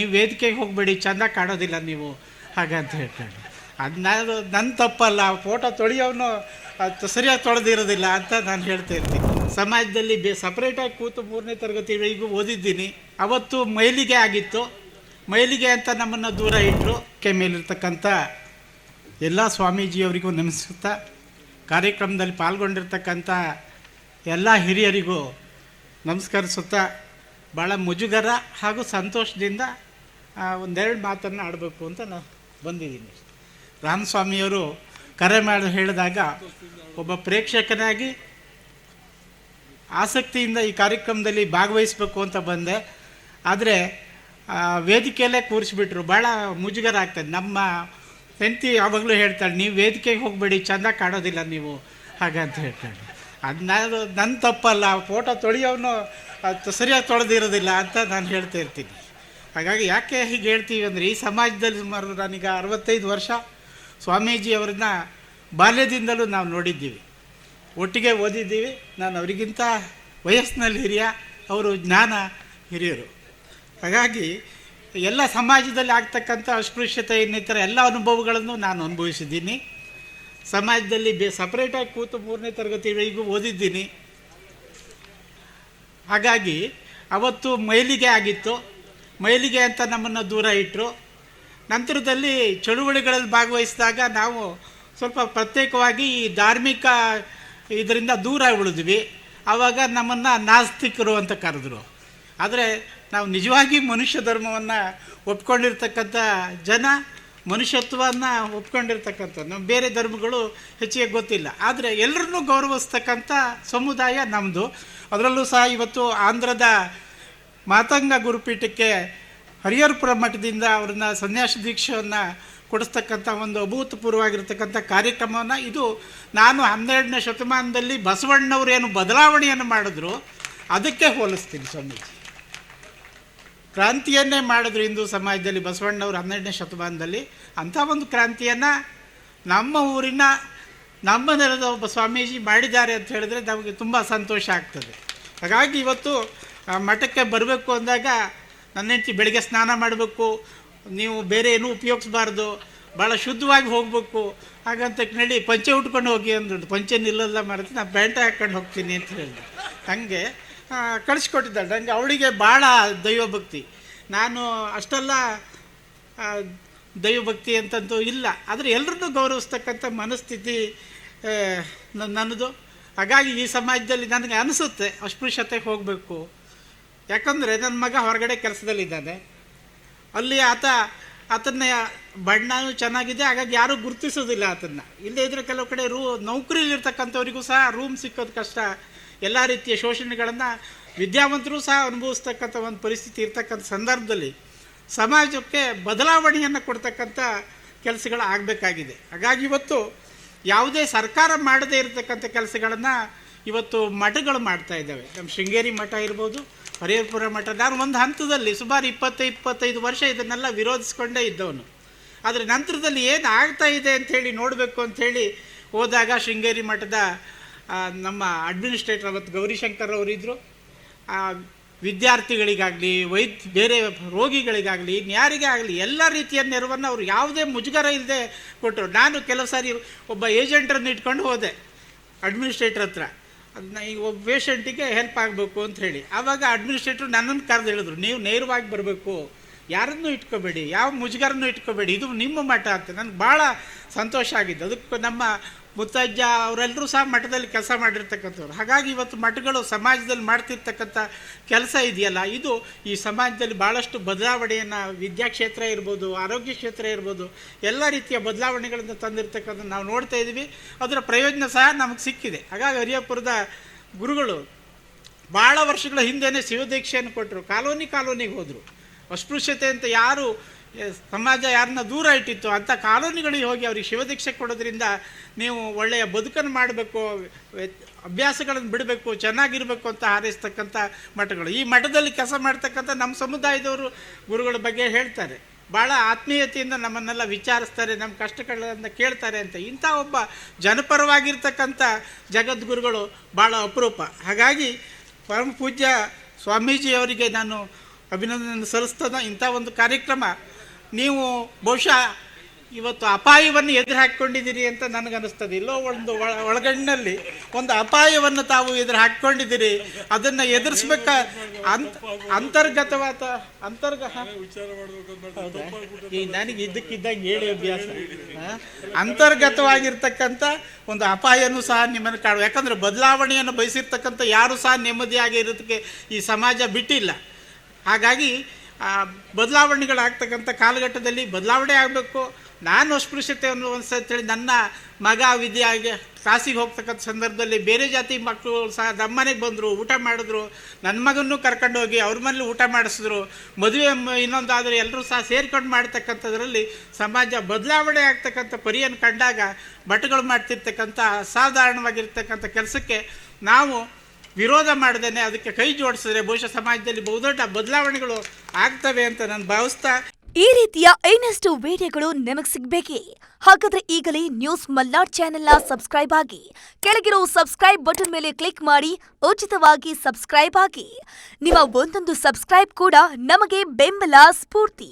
ನೀವು ವೇದಿಕೆಗೆ ಹೋಗಬೇಡಿ, ಚಂದ ಕಾಣೋದಿಲ್ಲ ನೀವು. ಹಾಗಂತ ಹೇಳ್ತಾರೆ. ಅದು ನಾನು ನನ್ನ ತಪ್ಪಲ್ಲ, ಫೋಟೋ ತೊಳೆಯೋನು ಅದು ಸರಿಯಾಗಿ ತೊಳೆದಿರೋದಿಲ್ಲ ಅಂತ ನಾನು ಹೇಳ್ತಾ ಇರ್ತೀನಿ. ಸಮಾಜದಲ್ಲಿ ಬೇ ಸಪ್ರೇಟಾಗಿ ಕೂತು ಮೂರನೇ ತರಗತಿಗಳಿಗೂ ಓದಿದ್ದೀನಿ. ಅವತ್ತು ಮೈಲಿಗೆ ಆಗಿತ್ತು. ಮೈಲಿಗೆ ಅಂತ ನಮ್ಮನ್ನು ದೂರ ಇಟ್ಟರು ಮೇಲಿರ್ತಕ್ಕಂಥ ಎಲ್ಲ ಸ್ವಾಮೀಜಿಯವರಿಗೂ ನಮಿಸುತ್ತಾ ಕಾರ್ಯಕ್ರಮದಲ್ಲಿ ಪಾಲ್ಗೊಂಡಿರ್ತಕ್ಕಂಥ ಎಲ್ಲ ಹಿರಿಯರಿಗೂ ನಮಸ್ಕರಿಸುತ್ತಾ ಭಾಳ ಮುಜುಗರ ಹಾಗೂ ಸಂತೋಷದಿಂದ ಒಂದೆರಡು ಮಾತನ್ನು ಆಡಬೇಕು ಅಂತ ನಾನು ಬಂದಿದ್ದೀನಿ. ರಾಮಸ್ವಾಮಿಯವರು ಕರೆ ಮಾಡಿ, ಹೇಳಿದಾಗ ಒಬ್ಬ ಪ್ರೇಕ್ಷಕನಾಗಿ ಆಸಕ್ತಿಯಿಂದ ಈ ಕಾರ್ಯಕ್ರಮದಲ್ಲಿ ಭಾಗವಹಿಸಬೇಕು ಅಂತ ಬಂದೆ. ಆದರೆ ವೇದಿಕೆಯಲ್ಲೇ ಕೂರಿಸ್ಬಿಟ್ರು. ಭಾಳ ಮುಜುಗರ ಆಗ್ತದೆ ನಮ್ಮ ಹೆಂಡತಿ ಯಾವಾಗಲೂ ಹೇಳ್ತಾಳೆ, ನೀವು ವೇದಿಕೆಗೆ ಹೋಗಬೇಡಿ, ಚೆಂದ ಕಾಣೋದಿಲ್ಲ ನೀವು. ಹಾಗಂತ ಹೇಳ್ತಾಳೆ. ಅದು ನಾನು ನನ್ನ ತಪ್ಪಲ್ಲ, ಫೋಟೋ ತೊಳೆಯೋನು ಸರಿಯಾಗಿ ತೊಳೆದಿರೋದಿಲ್ಲ ಅಂತ ನಾನು ಹೇಳ್ತಾ ಇರ್ತೀನಿ. ಹಾಗಾಗಿ ಯಾಕೆ ಹೀಗೆ ಹೇಳ್ತೀವಿ ಅಂದರೆ ಈ ಸಮಾಜದಲ್ಲಿ ಸುಮಾರು ನಾನೀಗ ಅರವತ್ತೈದು ವರ್ಷ ಸ್ವಾಮೀಜಿಯವರನ್ನ ಬಾಲ್ಯದಿಂದಲೂ ನಾವು ನೋಡಿದ್ದೀವಿ. ಒಟ್ಟಿಗೆ ಓದಿದ್ದೀವಿ. ನಾನು ಅವರಿಗಿಂತ ವಯಸ್ಸಿನಲ್ಲಿ ಹಿರಿಯ, ಅವರು ಜ್ಞಾನ ಹಿರಿಯರು. ಹಾಗಾಗಿ ಎಲ್ಲ ಸಮಾಜದಲ್ಲಿ ಆಗ್ತಕ್ಕಂಥ ಅಸ್ಪೃಶ್ಯತೆ ಇನ್ನಿತರ ಎಲ್ಲ ಅನುಭವಗಳನ್ನು ನಾನು ಅನುಭವಿಸಿದ್ದೀನಿ. ಸಮಾಜದಲ್ಲಿ ಬೇ ಸಪ್ರೇಟಾಗಿ ಕೂತು ಮೂರನೇ ತರಗತಿವರೆಗೂ ಓದಿದ್ದೀನಿ. ಹಾಗಾಗಿ ಅವತ್ತು ಮೈಲಿಗೆ ಆಗಿತ್ತು. ಮೈಲಿಗೆ ಅಂತ ನಮ್ಮನ್ನು ದೂರ ಇಟ್ಟರು ನಂತರದಲ್ಲಿ ಚಳುವಳಿಗಳಲ್ಲಿ ಭಾಗವಹಿಸಿದಾಗ ನಾವು ಸ್ವಲ್ಪ ಪ್ರತ್ಯೇಕವಾಗಿ ಈ ಧಾರ್ಮಿಕ ಇದರಿಂದ ದೂರ ಉಳಿದ್ವಿ. ಆವಾಗ ನಮ್ಮನ್ನು ನಾಸ್ತಿಕರು ಅಂತ ಕರೆದ್ರು. ಆದರೆ ನಾವು ನಿಜವಾಗಿ ಮನುಷ್ಯ ಧರ್ಮವನ್ನು ಒಪ್ಕೊಂಡಿರ್ತಕ್ಕಂಥ ಜನ ಮನುಷ್ಯತ್ವವನ್ನು ಒಪ್ಕೊಂಡಿರ್ತಕ್ಕಂಥ ನಮ್ಮ ಬೇರೆ ಧರ್ಮಗಳು ಹೆಚ್ಚಿಗೆ ಗೊತ್ತಿಲ್ಲ. ಆದರೆ ಎಲ್ಲರನ್ನೂ ಗೌರವಿಸ್ತಕ್ಕಂಥ ಸಮುದಾಯ ನಮ್ಮದು ಅದರಲ್ಲೂ ಸಹ ಇವತ್ತು ಆಂಧ್ರದ ಮಾತಂಗ ಗುರುಪೀಠಕ್ಕೆ ಹರಿಹರಪುರ ಮಠದಿಂದ ಅವ್ರನ್ನ ಸನ್ಯಾಸ ದೀಕ್ಷೆಯನ್ನು ಕೊಡಿಸ್ತಕ್ಕಂಥ ಒಂದು ಅಭೂತಪೂರ್ವವಾಗಿರ್ತಕ್ಕಂಥ ಕಾರ್ಯಕ್ರಮವನ್ನು. ಇದು ನಾನು ಹನ್ನೆರಡನೇ ಶತಮಾನದಲ್ಲಿ ಬಸವಣ್ಣವ್ರು ಏನು ಬದಲಾವಣೆಯನ್ನು ಮಾಡಿದ್ರು, ಅದಕ್ಕೆ ಹೋಲಿಸ್ತೀನಿ ಸ್ವಾಮೀಜಿ. ಕ್ರಾಂತಿಯನ್ನೇ ಮಾಡಿದ್ರು ಹಿಂದೂ ಸಮಾಜದಲ್ಲಿ ಬಸವಣ್ಣವರು ಹನ್ನೆರಡನೇ ಶತಮಾನದಲ್ಲಿ. ಅಂಥ ಒಂದು ಕ್ರಾಂತಿಯನ್ನು ನಮ್ಮ ಊರಿನ, ನಮ್ಮ ನೆಲದ ಒಬ್ಬ ಸ್ವಾಮೀಜಿ ಮಾಡಿದ್ದಾರೆ ಅಂತ ಹೇಳಿದ್ರೆ ನಮಗೆ ತುಂಬ ಸಂತೋಷ ಆಗ್ತದೆ. ಹಾಗಾಗಿ ಇವತ್ತು ಆ ಮಠಕ್ಕೆ ಬರಬೇಕು ಅಂದಾಗ ನನ್ನ ಹೆಂಡತಿ ಬೆಳಗ್ಗೆ ಸ್ನಾನ ಮಾಡಬೇಕು. ನೀವು ಬೇರೆ ಏನೂ ಉಪಯೋಗಿಸ್ಬಾರ್ದು. ಭಾಳ ಶುದ್ಧವಾಗಿ ಹೋಗಬೇಕು. ಹಾಗಂತ ಹೇಳಿ ಪಂಚೆ ಉಟ್ಕೊಂಡು ಹೋಗಿ ಅಂದ್ರು ಪಂಚೆ ನಿಲ್ಲಲ್ಲ ಮಾಡಿದ್ರೆ ನಾನು ಪ್ಯಾಂಟ್ ಹಾಕ್ಕೊಂಡು ಹೋಗ್ತೀನಿ ಅಂತ ಹೇಳಿದೆ ಹಾಗೆ ಕಳಿಸ್ಕೊಟ್ಟಿದ್ದಾಳೆ. ನನಗೆ ಅವಳಿಗೆ ಭಾಳ ದೈವಭಕ್ತಿ. ನಾನು ಅಷ್ಟೆಲ್ಲ ದೈವಭಕ್ತಿ ಅಂತಂತೂ ಇಲ್ಲ. ಆದರೆ ಎಲ್ಲರನ್ನೂ ಗೌರವಿಸ್ತಕ್ಕಂಥ ಮನಸ್ಥಿತಿ ನನ್ನದು. ಹಾಗಾಗಿ ಈ ಸಮಾಜದಲ್ಲಿ ನನಗೆ ಅನಿಸುತ್ತೆ ಅಸ್ಪೃಶ್ಯತೆಗೆ ಹೋಗಬೇಕು. ಯಾಕಂದರೆ ನನ್ನ ಮಗ ಹೊರಗಡೆ ಕೆಲಸದಲ್ಲಿದ್ದಾನೆ. ಅಲ್ಲಿ ಆತ, ಆತನ ಬಣ್ಣನೂ ಚೆನ್ನಾಗಿದೆ, ಹಾಗಾಗಿ ಯಾರೂ ಗುರುತಿಸೋದಿಲ್ಲ ಆತನ್ನು. ಇಲ್ಲದೇ ಇದ್ರೆ ಕೆಲವು ಕಡೆ ರೂ ನೌಕರಿಲಿರ್ತಕ್ಕಂಥವ್ರಿಗೂ ಸಹ ರೂಮ್ ಸಿಕ್ಕೋದು ಕಷ್ಟ. ಎಲ್ಲ ರೀತಿಯ ಶೋಷಣೆಗಳನ್ನು ವಿದ್ಯಾವಂತರು ಸಹ ಅನುಭವಿಸ್ತಕ್ಕಂಥ ಒಂದು ಪರಿಸ್ಥಿತಿ ಇರ್ತಕ್ಕಂಥ ಸಂದರ್ಭದಲ್ಲಿ ಸಮಾಜಕ್ಕೆ ಬದಲಾವಣೆಯನ್ನು ಕೊಡ್ತಕ್ಕಂಥ ಕೆಲಸಗಳು ಆಗಬೇಕಾಗಿದೆ. ಹಾಗಾಗಿ ಇವತ್ತು ಯಾವುದೇ ಸರ್ಕಾರ ಮಾಡದೇ ಇರತಕ್ಕಂಥ ಕೆಲಸಗಳನ್ನು ಇವತ್ತು ಮಠಗಳು ಮಾಡ್ತಾ ಇದ್ದಾವೆ. ನಮ್ಮ ಶೃಂಗೇರಿ ಮಠ ಇರ್ಬೋದು ಹರಿಹರಪುರ ಮಠ. ನಾನು ಒಂದು ಹಂತದಲ್ಲಿ ಸುಮಾರು ಇಪ್ಪತ್ತು, ಇಪ್ಪತ್ತೈದು ವರ್ಷ ಇದನ್ನೆಲ್ಲ ವಿರೋಧಿಸ್ಕೊಂಡೇ ಇದ್ದವನು. ಆದರೆ ನಂತರದಲ್ಲಿ ಏನು ಆಗ್ತಾ ಇದೆ ಅಂಥೇಳಿ ನೋಡಬೇಕು ಅಂಥೇಳಿ ಹೋದಾಗ ಶೃಂಗೇರಿ ಮಠದ ನಮ್ಮ ಅಡ್ಮಿನಿಸ್ಟ್ರೇಟರ್ ಅವತ್ತು ಗೌರಿಶಂಕರ್ ಅವರಿದ್ದರು ವಿದ್ಯಾರ್ಥಿಗಳಿಗಾಗಲಿ ವೈದ್ಯ ಬೇರೆ ರೋಗಿಗಳಿಗಾಗಲಿ, ಇನ್ಯಾರಿಗೇ ಆಗಲಿ, ಎಲ್ಲ ರೀತಿಯ ನೆರವನ್ನು ಅವರು ಯಾವುದೇ ಮುಜುಗರ ಇಲ್ಲದೆ ಕೊಟ್ಟರು. ನಾನು ಕೆಲವು ಸಾರಿ ಒಬ್ಬ ಏಜೆಂಟರನ್ನು ಇಟ್ಕೊಂಡು ಹೋದೆ ಅಡ್ಮಿನಿಸ್ಟ್ರೇಟರ್ ಹತ್ರ. ಅದನ್ನ ಈಗ ಒಬ್ಬ ಪೇಷಂಟಿಗೆ ಹೆಲ್ಪ್ ಆಗಬೇಕು ಅಂತ ಹೇಳಿ. ಆವಾಗ ಅಡ್ಮಿನಿಸ್ಟ್ರೇಟ್ರು ನನ್ನನ್ನು ಕರೆದು ಹೇಳಿದ್ರು, ನೀವು ನೇರವಾಗಿ ಬರಬೇಕು. ಯಾರನ್ನೂ ಇಟ್ಕೋಬೇಡಿ. ಯಾವ ಮುಜುಗರನ್ನು ಇಟ್ಕೋಬೇಡಿ. ಇದು ನಿಮ್ಮ ಮಠ ಅಂತ. ನನಗೆ ಭಾಳ ಸಂತೋಷ ಆಗಿದ್ದು ಅದಕ್ಕೆ ನಮ್ಮ ಮುತ್ತಜ್ಜ ಅವರೆಲ್ಲರೂ ಸಹ ಮಠದಲ್ಲಿ ಕೆಲಸ ಮಾಡಿರ್ತಕ್ಕಂಥವ್ರು. ಹಾಗಾಗಿ ಇವತ್ತು ಮಠಗಳು ಸಮಾಜದಲ್ಲಿ ಮಾಡ್ತಿರ್ತಕ್ಕಂಥ ಕೆಲಸ ಇದೆಯಲ್ಲ, ಇದು ಈ ಸಮಾಜದಲ್ಲಿ ಭಾಳಷ್ಟು ಬದಲಾವಣೆಯನ್ನು ವಿದ್ಯಾಕ್ಷೇತ್ರ ಇರ್ಬೋದು, ಆರೋಗ್ಯ ಕ್ಷೇತ್ರ ಇರ್ಬೋದು, ಎಲ್ಲ ರೀತಿಯ ಬದಲಾವಣೆಗಳನ್ನು ತಂದಿರ್ತಕ್ಕಂಥ ನಾವು ನೋಡ್ತಾ ಇದ್ದೀವಿ. ಅದರ ಪ್ರಯೋಜನ ಸಹ ನಮಗೆ ಸಿಕ್ಕಿದೆ. ಹಾಗಾಗಿ ಹರಿಯಾಪುರದ ಗುರುಗಳು ಭಾಳ ವರ್ಷಗಳ ಹಿಂದೆಯೇ ಶಿವದೀಕ್ಷೆಯನ್ನು ಕೊಟ್ಟರು. ಕಾಲೋನಿ ಕಾಲೋನಿಗೆ ಹೋದರು. ಅಸ್ಪೃಶ್ಯತೆ ಅಂತ ಯಾರು ಸಮಾಜ ಯಾರನ್ನ ದೂರ ಇಟ್ಟಿತ್ತು ಅಂಥ ಕಾಲೋನಿಗಳಿಗೆ ಹೋಗಿ ಅವ್ರಿಗೆ ಶಿವದೀಕ್ಷೆ ಕೊಡೋದ್ರಿಂದ ನೀವು ಒಳ್ಳೆಯ ಬದುಕನ್ನು ಮಾಡಬೇಕು, ಅಭ್ಯಾಸಗಳನ್ನು ಬಿಡಬೇಕು, ಚೆನ್ನಾಗಿರಬೇಕು ಅಂತ ಹಾರೈಸ್ತಕ್ಕಂಥ ಮಠಗಳು. ಈ ಮಠದಲ್ಲಿ ಕೆಲಸ ಮಾಡ್ತಕ್ಕಂಥ ನಮ್ಮ ಸಮುದಾಯದವರು ಗುರುಗಳ ಬಗ್ಗೆ ಹೇಳ್ತಾರೆ. ಭಾಳ ಆತ್ಮೀಯತೆಯಿಂದ ನಮ್ಮನ್ನೆಲ್ಲ ವಿಚಾರಿಸ್ತಾರೆ, ನಮ್ಮ ಕಷ್ಟಗಳನ್ನು ಕೇಳ್ತಾರೆ ಅಂತ. ಇಂಥ ಒಬ್ಬ ಜನಪರವಾಗಿರ್ತಕ್ಕಂಥ ಜಗದ್ಗುರುಗಳು ಭಾಳ ಅಪರೂಪ. ಹಾಗಾಗಿ ಪರಮ ಪೂಜ್ಯ ಸ್ವಾಮೀಜಿಯವರಿಗೆ ನಾನು ಅಭಿನಂದನೆ ಸಲ್ಲಿಸ್ತದ ಇಂಥ ಒಂದು ಕಾರ್ಯಕ್ರಮ ನೀವು ಬಹುಶಃ ಇವತ್ತು ಅಪಾಯವನ್ನು ಎದುರು ಹಾಕ್ಕೊಂಡಿದ್ದೀರಿ ಅಂತ ನನಗನ್ನಿಸ್ತದೆ. ಇಲ್ಲೋ ಒಂದು ಒಳಗಣ್ಣಲ್ಲಿ ಒಂದು ಅಪಾಯವನ್ನು ತಾವು ಎದುರು ಹಾಕ್ಕೊಂಡಿದ್ದೀರಿ ಅದನ್ನು ಎದುರಿಸ್ಬೇಕ? ಅಂತ, ಅಂತರ್ಗತವಾದ, ಅಂತರ್ಗ ಹೌದಾ? ಈ ನನಗೆ ಇದ್ದಕ್ಕಿದ್ದಂಗೆ ಹೇಳಿ ಅಭ್ಯಾಸ? ಅಂತರ್ಗತವಾಗಿರ್ತಕ್ಕಂಥ ಒಂದು ಅಪಾಯನೂ ಸಹ ನಿಮ್ಮನ್ನು ಕಾಡು ಯಾಕಂದರೆ ಬದಲಾವಣೆಯನ್ನು ಬಯಸಿರ್ತಕ್ಕಂಥ ಯಾರೂ ಸಹ ನೆಮ್ಮದಿಯಾಗಿ ಇರೋದಕ್ಕೆ ಈ ಸಮಾಜ ಬಿಟ್ಟಿಲ್ಲ. ಹಾಗಾಗಿ ಬದಲಾವಣೆಗಳಾಗ್ತಕ್ಕಂಥ ಕಾಲಘಟ್ಟದಲ್ಲಿ ಬದಲಾವಣೆ ಆಗಬೇಕು. ನಾನು ಅಸ್ಪೃಶ್ಯತೆ ಅನ್ನೋ ಒಂದು ಹೇಳಿ ನನ್ನ ಮಗ ವಿದ್ಯಾಗಿ ಕ್ಲಾಸಿಗೆ ಹೋಗ್ತಕ್ಕಂಥ ಸಂದರ್ಭದಲ್ಲಿ ಬೇರೆ ಜಾತಿ ಮಕ್ಕಳು ಸಹ ನಮ್ಮನೆಗೆ ಬಂದರು, ಊಟ ಮಾಡಿದ್ರು, ನನ್ನ ಮಗನ್ನೂ ಕರ್ಕೊಂಡು ಹೋಗಿ ಅವ್ರ ಮನೇಲಿ ಊಟ ಮಾಡಿಸಿದ್ರು, ಮದುವೆ ಇನ್ನೊಂದಾದರೆ ಎಲ್ಲರೂ ಸಹ ಸೇರ್ಕೊಂಡು ಮಾಡ್ತಕ್ಕಂಥದ್ರಲ್ಲಿ ಸಮಾಜ ಬದಲಾವಣೆ ಆಗ್ತಕ್ಕಂಥ ಪರಿಯನ್ನು ಕಂಡಾಗ ಭಟ್ಗಳು ಮಾಡ್ತಿರ್ತಕ್ಕಂಥ ಅಸಾಧಾರಣವಾಗಿರ್ತಕ್ಕಂಥ ಕೆಲಸಕ್ಕೆ ನಾವು ವಿರೋಧ ಮಾಡದೇನೆ, ಅದಕ್ಕೆ ಕೈ ಜೋಡಿಸಿದ್ರೆ ಬಹುಶಃ ಸಮಾಜದಲ್ಲಿ ಬಹುದೊಡ್ಡ ಬದಲಾವಣೆಗಳು ಆಗ್ತವೆ ಅಂತ ನಾನು ಭಾವಿಸ್ತಾ ಈ ರೀತಿಯ ಇನ್ನಷ್ಟು ವಿಡಿಯೋಗಳು ನಿಮಗೆ ಸಿಗ್ಬೇಕೇ? ಹಾಗಾದ್ರೆ ಈಗಲೇ ನ್ಯೂಸ್ ಮಲ್ನಾಡ್ ಚಾನೆಲ್ನ ಸಬ್ಸ್ಕ್ರೈಬ್ ಆಗಿ, ಕೆಳಗಿರೋ ಸಬ್ಸ್ಕ್ರೈಬ್ ಬಟನ್ ಮೇಲೆ ಕ್ಲಿಕ್ ಮಾಡಿ, ಉಚಿತವಾಗಿ ಸಬ್ಸ್ಕ್ರೈಬ್ ಆಗಿ. ನಿಮ್ಮ ಒಂದೊಂದು ಸಬ್ಸ್ಕ್ರೈಬ್ ಕೂಡ ನಮಗೆ ಬೆಂಬಲ ಸ್ಫೂರ್ತಿ.